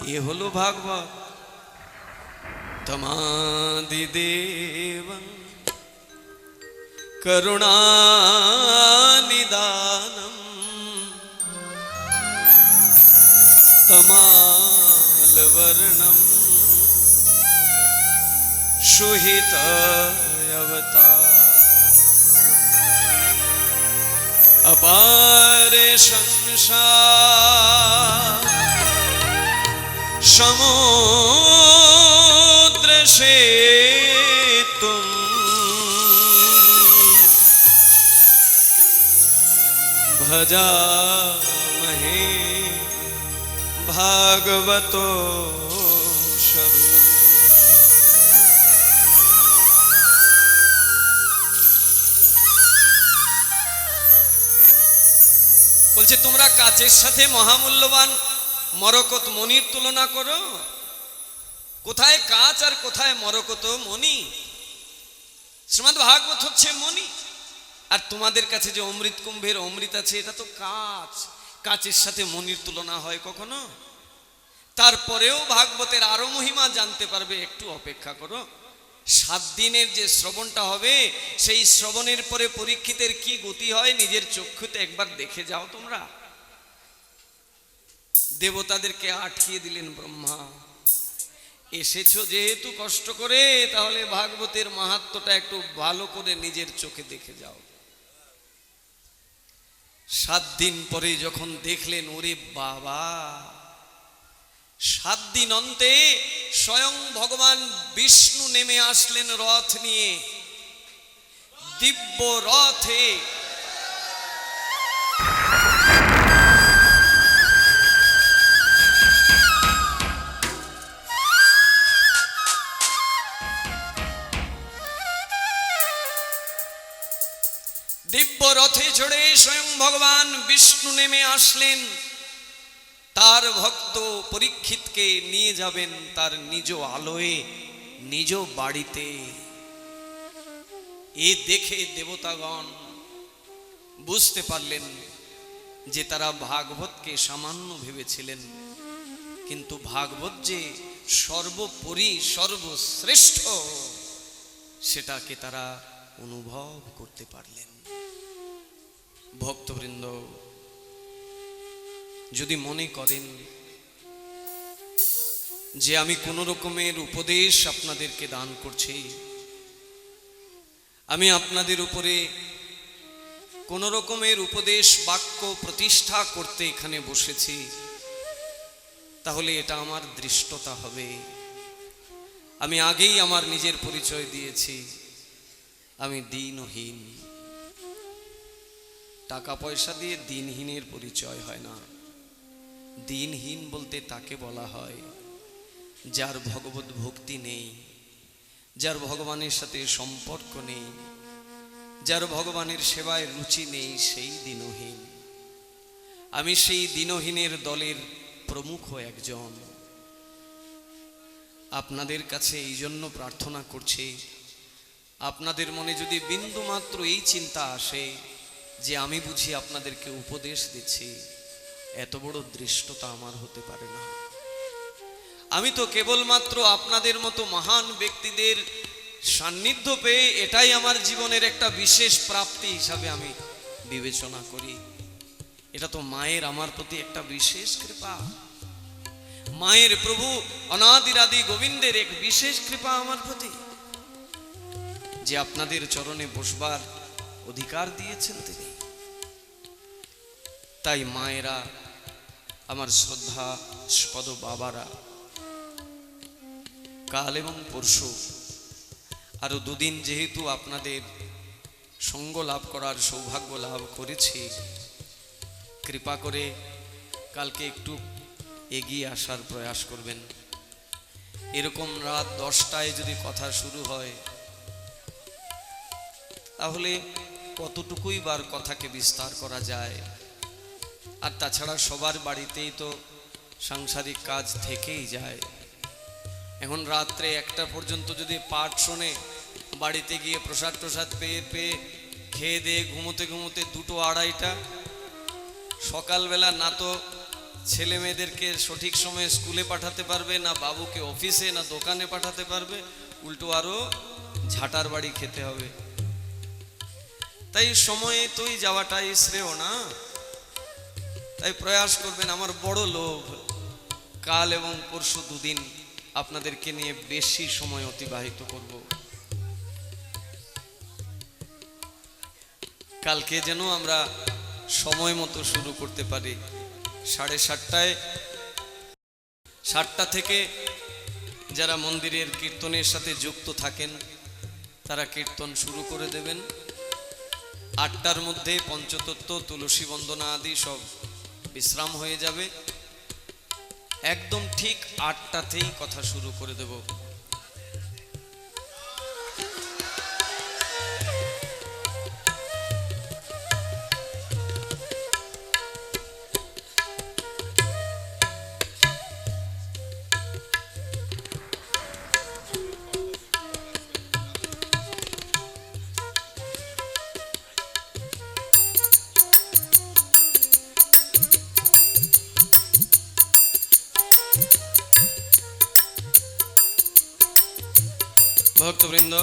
এ হলো ভাগবত তমাদিদেব করুণানিদানম তমালবর্ণম সুহিতয়বতা অপারে সংসার সমুদ্র সে ভজা মহে ভাগবত স্বরূপ। বলছে তোমরা কাছের সাথে মহামূল্যবান মরকত মনির তুলনা করো। কোথায় কাচ আর কোথায় মরকত মণি? শ্রীমদ ভাগবত হচ্ছে মণি। আর তোমাদের কাছে যে অমৃত কুম্ভের অমৃত আছে, এটা তো কাচ। কাচের সাথে মনির তুলনা হয় কখনো? তারপরেও ভাগবতের আরও মহিমা জানতে পারবে, একটু অপেক্ষা করো। সাত দিনের যে শ্রবণটা হবে, সেই শ্রবণের পরে পরীক্ষিতের কি গতি হয়, নিজের চক্ষুতে একবার দেখে যাও তোমরা। দেবতাদেরকে আটকিয়ে দিলেন ব্রহ্মা। এসেছ যেহেতু কষ্ট করে, তাহলে ভাগবতের মাহাত্মটা একটু ভালো করে নিজের চোখে দেখে যাও। সাত দিন পরে যখন দেখলেন, ওরে বাবা, সাত দিন অন্তে স্বয়ং ভগবান বিষ্ণু নেমে আসলেন রথ নিয়ে। দিব্য রথে দিব্য রথে চড়ে স্বয়ং ভগবান বিষ্ণু নেমে আসলেন। তার ভক্ত পরীক্ষিতকে নিয়ে যাবেন তার নিজ আলোয়, নিজ বাড়িতে। এ দেখে দেবতাগণ বুঝতে পারলেন যে তারা ভাগবতকে সামান্য ভেবেছিলেন। কিন্তু ভাগবত যে সর্বোপরি, সর্বশ্রেষ্ঠ, সেটাকে তারা অনুভব করতে পারলেন। ভক্তবৃন্দ, যদি মনে করেন যে আমি কোনো রকমের উপদেশ আপনাদেরকে দান করছি, আমি আপনাদের উপরে কোন রকমের উপদেশ, বাক্য প্রতিষ্ঠা করতে এখানে বসেছি, তাহলে এটা আমার দৃষ্টতা হবে। আমি আগেই আমার নিজের পরিচয় দিয়েছি, আমি দিনহীন। টাকা পয়সা দিয়ে দিনহীনের পরিচয় হয় না। দিনহীন বলতে তাকে বলা হয় যার ভগবত ভক্তি নেই, যার ভগবানের সাথে সম্পর্ক নেই, যার ভগবানের সেবায় রুচি নেই, সেই দিনহীন। আমি সেই দিনহীনের দলের প্রমুখ একজন। আপনাদের কাছে এই জন্য প্রার্থনা করছি, আপনাদের মনে যদি বিন্দু মাত্র এই চিন্তা আসে যে আমি বুঝি আপনাদেরকে উপদেশ দিচ্ছি, এত বড় দৃষ্টতা আমার হতে পারে না। আমি তো কেবলমাত্র আপনাদের মতো মহান ব্যক্তিদের সান্নিধ্য পেয়ে এটাই আমার জীবনের একটা বিশেষ প্রাপ্তি হিসাবে আমি বিবেচনা করি। এটা তো মায়ের আমার প্রতি একটা বিশেষ কৃপা। মায়ের প্রভু অনাদিরাদি গোবিন্দের এক বিশেষ কৃপা আমার প্রতি। যে আপনাদের চরণে বসবার অধিকার দিয়েছেন তিনি। তাই মায়েরা, আমার শ্রদ্ধা স্পদ বাবারা, কাল এবং পরশু আরও দুদিন যেহেতু আপনাদের সঙ্গ লাভ করার সৌভাগ্য লাভ করেছি, কৃপা করে কালকে একটু এগিয়ে আসার প্রয়াস করবেন। এরকম রাত দশটায় যদি কথা শুরু হয়, তাহলে কতটুকুই বার কথাকে বিস্তার করা যায়? আর তাছাড়া সবার বাড়িতেই তো সাংসারিক কাজ থেকেই যায়। এখন রাত্রে একটা পর্যন্ত যদি পাঠ শোনে, বাড়িতে গিয়ে প্রসাদ প্রসাদ পেয়ে পেয়ে খেয়ে দিয়ে ঘুমোতে ঘুমোতে দুটো আড়াইটা, সকালবেলা না তো ছেলে মেয়েদেরকে সঠিক সময়ে স্কুলে পাঠাতে পারবে, না বাবুকে অফিসে, না দোকানে পাঠাতে পারবে, উল্টো আরও ঝাঁটার বাড়ি খেতে হবে। তাই সময়ে তুই যাওয়াটাই শ্রেয় না? তাই প্রয়াস করবেন আমার বড় লোভ। কাল এবং পরশু দুদিন আপনাদেরকে নিয়ে বেশি সময় অতিবাহিত করব। কালকে যেন আমরা সময় মতো শুরু করতে পারি। সাড়ে সাতটায়, সাতটা থেকে যারা মন্দিরের কীর্তনের সাথে যুক্ত থাকেন, তারা কীর্তন শুরু করে দেবেন। আটটার মধ্যে পঞ্চতত্ত্ব, তুলসী বন্দনা আদি সব বিশ্রাম হয়ে যাবে। একদম ঠিক আটটাতেই কথা শুরু করে দেব। ভক্তবৃন্দ,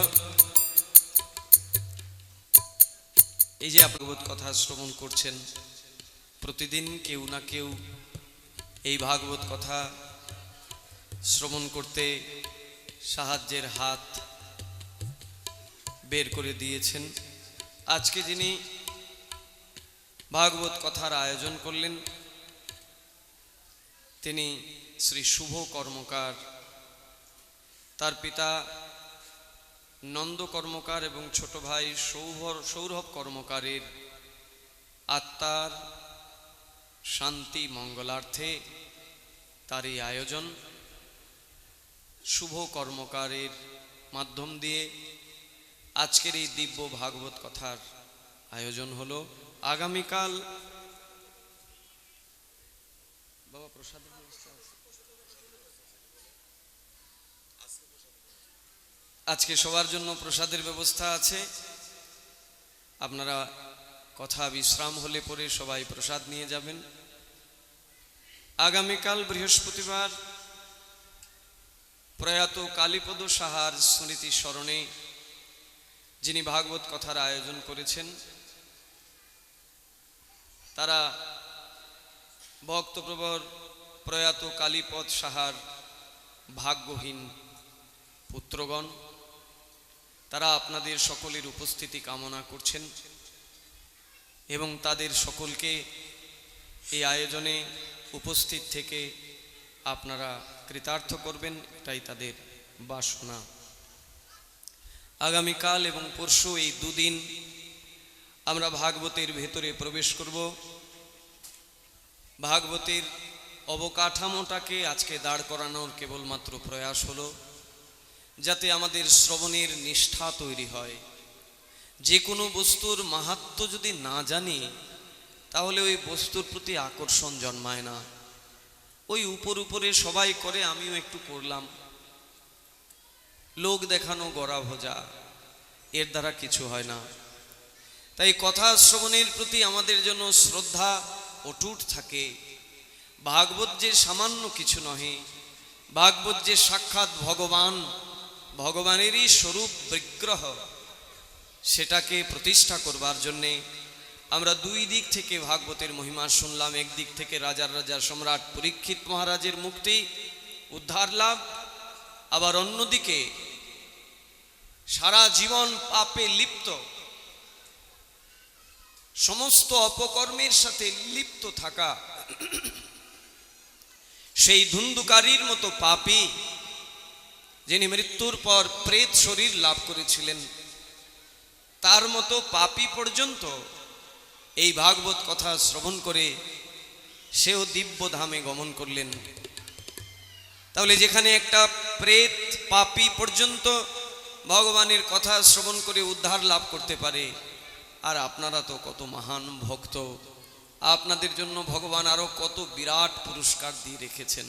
এই যে আপনার কথা শ্রবণ করছেন, প্রতিদিন কেউ না কেউ এই ভাগবত কথা শ্রবণ করতে সাহায্যের হাত বের করে দিয়েছেন। আজকে যিনি ভাগবত কথার আয়োজন করলেন, তিনি শ্রী শুভ কর্মকার, তার পিতা নন্দ কর্মকার এবং ছোট ভাই সৌভর, সৌরভ কর্মকারের আত্মার শান্তি মঙ্গলার্থে তার এই আয়োজন। শুভ কর্মকারের মাধ্যম দিয়ে আজকের এই দিব্য ভাগবত কথার আয়োজন হলো, আগামীকাল বাবা, প্রসাদের ব্যবস্থা আছে? আজকে সবার জন্য প্রসাদের ব্যবস্থা আছে। আপনারা কথা বিশ্রাম হলে পরে সবাই প্রসাদ নিয়ে যাবেন। আগামীকাল বৃহস্পতিবার প্রয়াত কালীপদ সাহার স্মৃতি স্মরণে যিনি ভাগবত কথার আয়োজন করেছেন, তারা ভক্তপ্রবর প্রয়াত কালীপদ সাহার ভাগ্যহীন পুত্রগণ তারা আপনাদের সকলের উপস্থিতি কামনা করছেন এবং তাদের সকলকে এই আয়োজনে উপস্থিত থেকে আপনারা কৃতার্থ করবেন, এটাই তাদের বাসনা। আগামীকাল এবং পরশু এই দুদিন আমরা ভাগবতের ভেতরে প্রবেশ করব। ভাগবতের অবকাঠামোটাকে আজকে দাঁড় করানোর কেবলমাত্র প্রয়াস হলো। যাতে আমাদের শ্রবণের নিষ্ঠা তৈরি হয়। যে কোনো বস্তুর মাহাত্ম যদি না জানি, তাহলে ওই বস্তুর প্রতি আকর্ষণ জন্মায় না। ওই উপর উপরে সবাই করে, আমিও একটু করলাম। লোক দেখানো গড়া ভোজা, এর দ্বারা কিছু হয় না। তাই কথা শ্রবণের প্রতি আমাদের জন্য শ্রদ্ধা অটুট থাকে। ভাগবত যে সামান্য কিছু নহে, ভাগবত যে সাক্ষাৎ ভগবান ভগবানেরই স্বরূপ বিগ্রহ, সেটাকে প্রতিষ্ঠা করবার জন্যে আমরা দুই দিক থেকে ভাগবতের মহিমা শুনলাম। একদিক থেকে রাজার রাজা সম্রাট পরীক্ষিত মহারাজের মুক্তি, উদ্ধার লাভ। আবার অন্যদিকে সারা জীবন পাপে লিপ্ত, সমস্ত অপকর্মের সাথে লিপ্ত থাকা, সেই ধুন্ধুকারীর মতো পাপী যিনি মৃত্যুর পর প্রেত শরীর লাভ করেছিলেন, তার মতো পাপী পর্যন্ত এই ভাগবত কথা শ্রবণ করে সেও দিব্য ধামে গমন করলেন। তাহলে যেখানে একটা প্রেত পাপী পর্যন্ত ভগবানের কথা শ্রবণ করে উদ্ধার লাভ করতে পারে, আর আপনারা তো কত মহান ভক্ত, আপনাদের জন্য ভগবান আরও কত বিরাট পুরস্কার দিয়ে রেখেছেন।